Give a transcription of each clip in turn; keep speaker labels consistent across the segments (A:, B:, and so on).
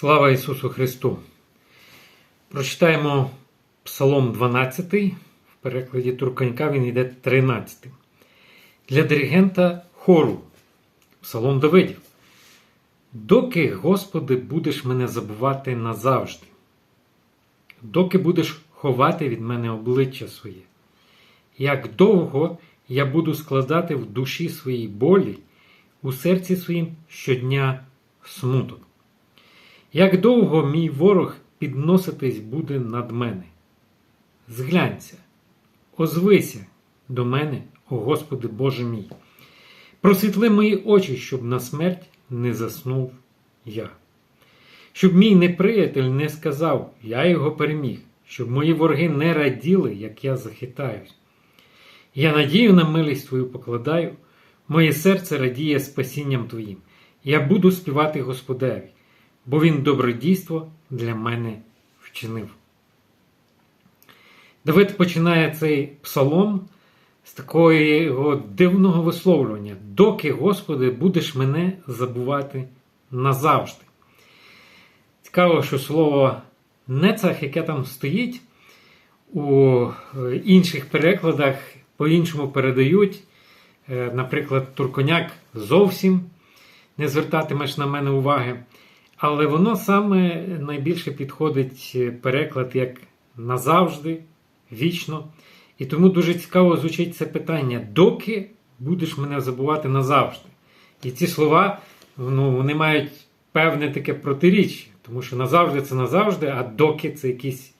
A: Слава Ісусу Христу! Прочитаємо Псалом 12, в перекладі Турканька він йде 13. Для диригента хору Псалом Давидів. Доки, Господи, будеш мене забувати назавжди, доки будеш ховати від мене обличчя своє, як довго я буду складати в душі своїй болі, у серці своїм щодня смуток. Як довго мій ворог підноситись буде над мене? Зглянься, озвися до мене, о Господи Боже мій. Просвітли мої очі, щоб на смерть не заснув я. Щоб мій неприятель не сказав, я його переміг, щоб мої вороги не раділи, як я захитаюсь. Я надію на милість Твою покладаю, моє серце радіє спасінням Твоїм. Я буду співати Господеві, бо Він добродійство для мене вчинив. Давид починає цей псалом з такого дивного висловлювання. Доки, Господи, будеш мене забувати назавжди. Цікаво, що слово нецах, яке там стоїть, у інших перекладах по-іншому передають. Наприклад, Турконяк зовсім не звертатимеш на мене уваги. Але воно саме найбільше підходить переклад як назавжди, вічно. І тому дуже цікаво звучить це питання: доки будеш мене забувати назавжди? І ці слова ну, вони мають певне таке протиріччя, тому що назавжди це назавжди, а доки це якийсь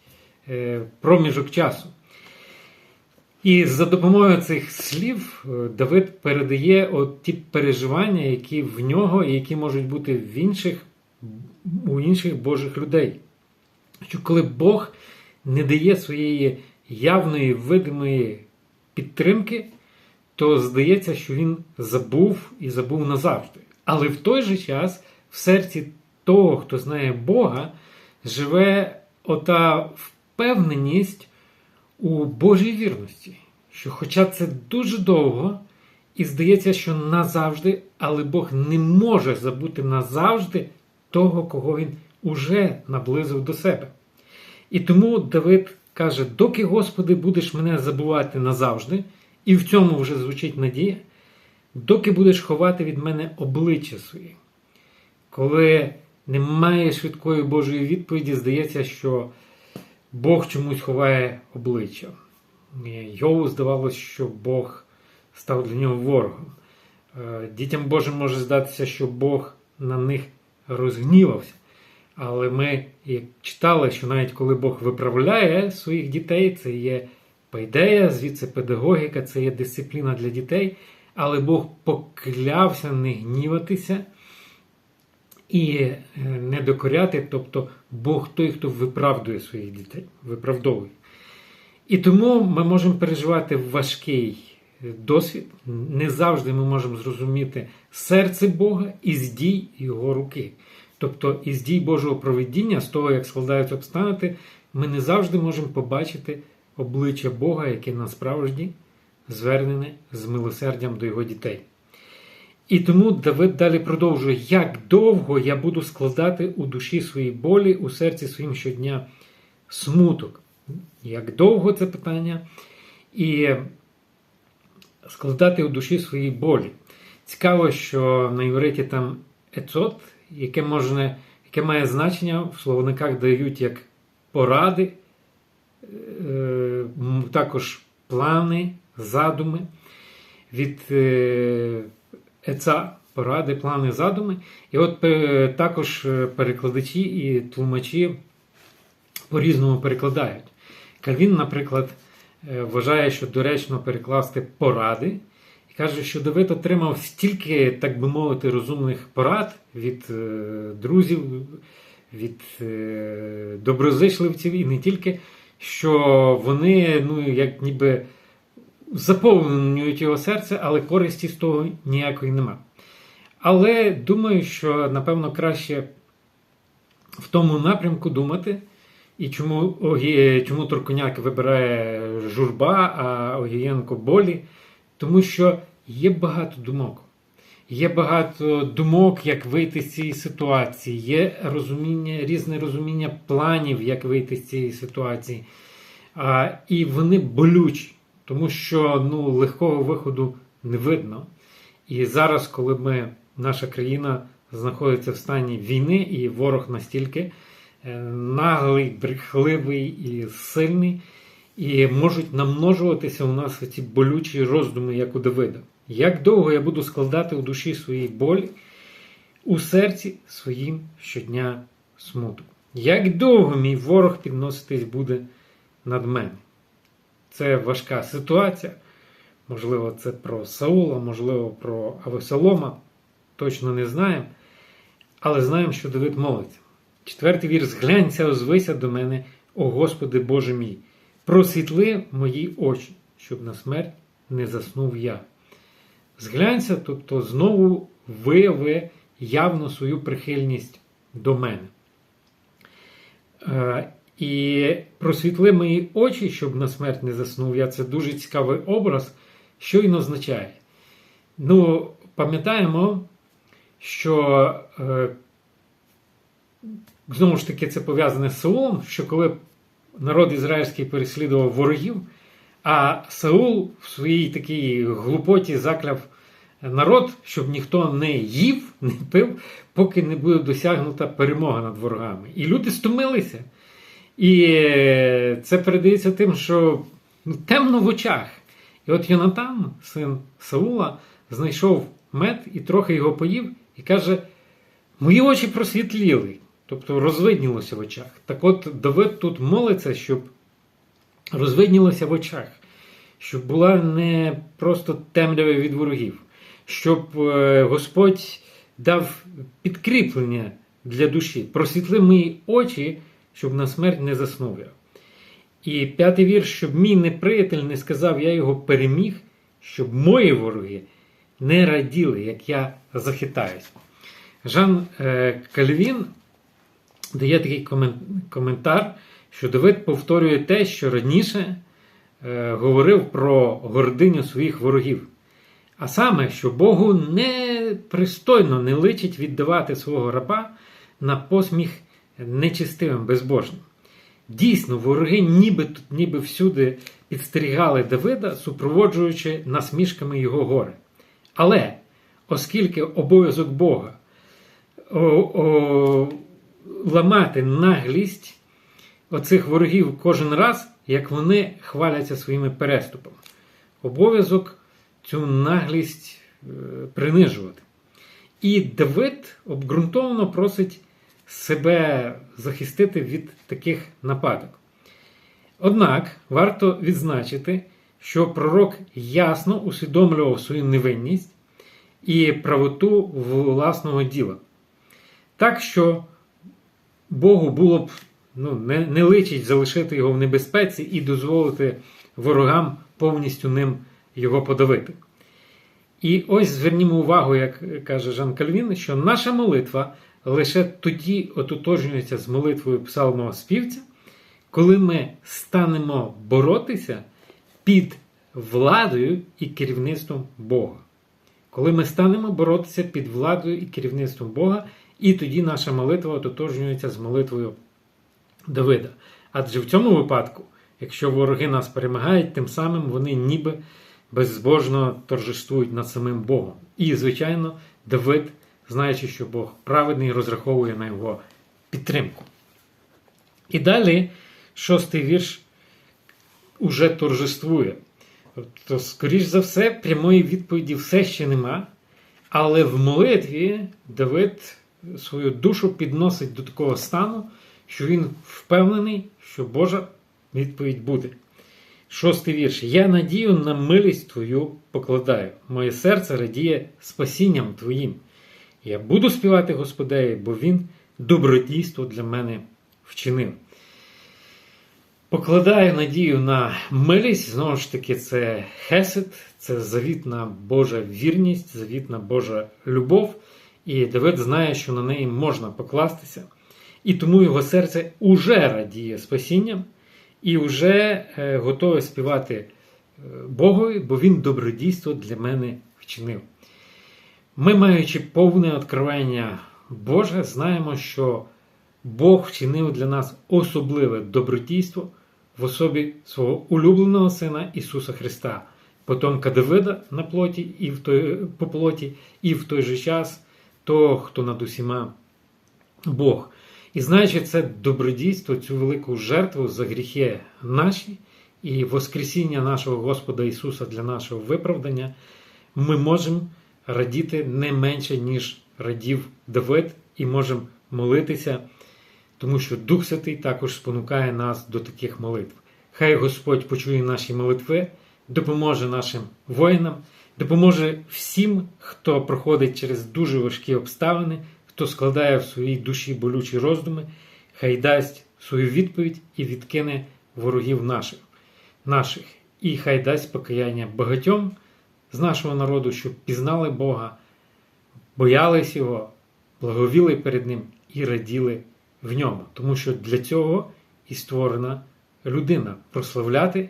A: е, проміжок часу. І за допомогою цих слів Давид передає от ті переживання, які в нього і які можуть бути в інших, у інших Божих людей. Що коли Бог не дає своєї явної видимої підтримки, то здається, що він забув і забув назавжди. Але в той же час в серці того, хто знає Бога, живе ота впевненість у Божій вірності. Що, хоча це дуже довго, і здається, що назавжди, але Бог не може забути назавжди того, кого він уже наблизив до себе. І тому Давид каже: доки, Господи, будеш мене забувати назавжди, і в цьому вже звучить надія, доки будеш ховати від мене обличчя своє. Коли немає швидкої Божої відповіді, здається, що Бог чомусь ховає обличчя. Йову здавалося, що Бог став для нього ворогом. Дітям Божим може здатися, що Бог на них розгнівався. Але ми як читали, що навіть коли Бог виправляє своїх дітей, це є пайдея, звідси педагогіка, це є дисципліна для дітей. Але Бог поклявся не гніватися і не докоряти, тобто Бог той, хто виправдує своїх дітей, виправдовує. І тому ми можемо переживати важкий досвід. Не завжди ми можемо зрозуміти серце Бога і здій Його руки. Тобто, із дій Божого проведіння, з того, як складаються обставини, ми не завжди можемо побачити обличчя Бога, яке насправді звернене з милосердям до його дітей. І тому Давид далі продовжує, як довго я буду складати у душі своїй болі, у серці своїм щодня смуток. Як довго це питання? І складати у душі своїй болі. Цікаво, що на івриті там ецот, яке можна, яке має значення, в словниках дають як поради, також плани, задуми від еца, поради, плани, задуми. І от також перекладачі і тлумачі по-різному перекладають. Кальвін, наприклад, вважає, що доречно перекласти поради. І каже, що Давид отримав стільки, так би мовити, розумних порад від друзів, від доброзичливців і не тільки, що вони, ну, як ніби заповнюють його серце, але користі з того ніякої нема. Але думаю, що, напевно, краще в тому напрямку думати. І чому чому Турконяк вибирає журба, а Огієнко болі? Тому що є багато думок. є багато думок, як вийти з цієї ситуації, є розуміння, різне розуміння планів, як вийти з цієї ситуації. А, І вони болючі, тому що ну, легкого виходу не видно. І зараз, коли ми, наша країна знаходиться в стані війни, і ворог настільки е, наглий, брехливий і сильний, і можуть намножуватися у нас ці болючі роздуми, як у Давида. Як довго я буду складати у душі своїй болі, у серці своїм щодня смуток? Як довго мій ворог підноситись буде над мене? Це важка ситуація. Можливо, це про Саула, можливо, про Авесолома. Точно не знаємо. Але знаємо, що Давид молиться. Четвертий вірш зглянься, озвися до мене, о Господи Боже мій, просвітли мої очі, щоб на смерть не заснув я. Зглянься, тобто знову вияви явно свою прихильність до мене. Е, і просвітли мої очі, щоб на смерть не заснув я. Це дуже цікавий образ, що він означає. Ну, пам'ятаємо, що е, знову ж таки це пов'язане з Саулом, що коли народ ізраїльський переслідував ворогів, а Саул в своїй такій глупоті закляв народ, щоб ніхто не їв, не пив, поки не буде досягнута перемога над ворогами. І люди стомилися. І це передається тим, що ну, темно в очах. І от Йонатан, син Саула, знайшов мед і трохи його поїв, і каже: Мої очі просвітліли, тобто розвиднілося в очах. Так от Давид тут молиться, щоб розвиднілося в очах, щоб була не просто темрява від ворогів, щоб е, Господь дав підкріплення для душі, просвітли мої очі, щоб на смерть не заснув я. І п'ятий вірш, щоб мій неприятель не сказав, я його переміг, щоб мої вороги не раділи, як я захитаюсь. Жан е, Кальвін дає такий коментар, що Давид повторює те, що раніше е, говорив про гординю своїх ворогів. А саме, що Богу непристойно не личить віддавати свого раба на посміх нечистивим, безбожним. Дійсно, вороги ніби ніби всюди підстерігали Давида, супроводжуючи насмішками його гори. Але оскільки обов'язок Бога о, о, ламати наглість оцих ворогів кожен раз, як вони хваляться своїми переступами, обов'язок цю наглість е, принижувати. І Давид обґрунтовано просить себе захистити від таких нападок. Однак варто відзначити, що пророк ясно усвідомлював свою невинність і правоту власного діла. Так що Богу було б ну, не, не личить залишити його в небезпеці і дозволити ворогам повністю ним його подавити. І ось звернімо увагу, як каже Жан Кальвін, що наша молитва лише тоді ототожнюється з молитвою псалмового співця, коли ми станемо боротися під владою і керівництвом Бога. Коли ми станемо боротися під владою і керівництвом Бога, і тоді наша молитва ототожнюється з молитвою Давида. Адже в цьому випадку, якщо вороги нас перемагають, тим самим вони ніби беззбожно торжествують над самим Богом. І, звичайно, Давид, знаючи, що Бог праведний, розраховує на його підтримку. І далі шостий вірш уже торжествує. Тобто, скоріш за все, прямої відповіді все ще нема. Але в молитві Давид свою душу підносить до такого стану, що він впевнений, що Божа відповідь буде. Шостий вірш. Я надію на милість Твою покладаю. Моє серце радіє спасінням Твоїм. Я буду співати Господеві, бо Він добродійство для мене вчинив. Покладаю надію на милість, знову ж таки, це хесед, це завітна Божа вірність, завітна Божа любов. І Давид знає, що на неї можна покластися. І тому його серце уже радіє спасінням і вже е, готове співати е, Богові, бо Він добродійство для мене вчинив. Ми, маючи повне откровення Боже, знаємо, що Бог вчинив для нас особливе добродійство в особі свого улюбленого Сина Ісуса Христа, потомка Давида на плоті і в той, по плоті, і в той же час того, хто над усіма Бог. І знаючи це добродійство, цю велику жертву за гріхи наші і Воскресіння нашого Господа Ісуса для нашого виправдання, ми можемо радіти не менше, ніж радів Давид, і можемо молитися, тому що Дух Святий також спонукає нас до таких молитв. Хай Господь почує наші молитви, допоможе нашим воїнам, допоможе всім, хто проходить через дуже важкі обставини, хто складає в своїй душі болючі роздуми, хай дасть свою відповідь і відкине ворогів наших, наших. І хай дасть покаяння багатьом з нашого народу, щоб пізнали Бога, боялись Його, благовіли перед Ним і раділи в ньому. Тому що для цього і створена людина прославляти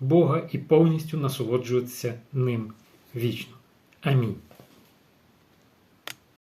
A: Бога і повністю насолоджуватися ним вічно. Амінь.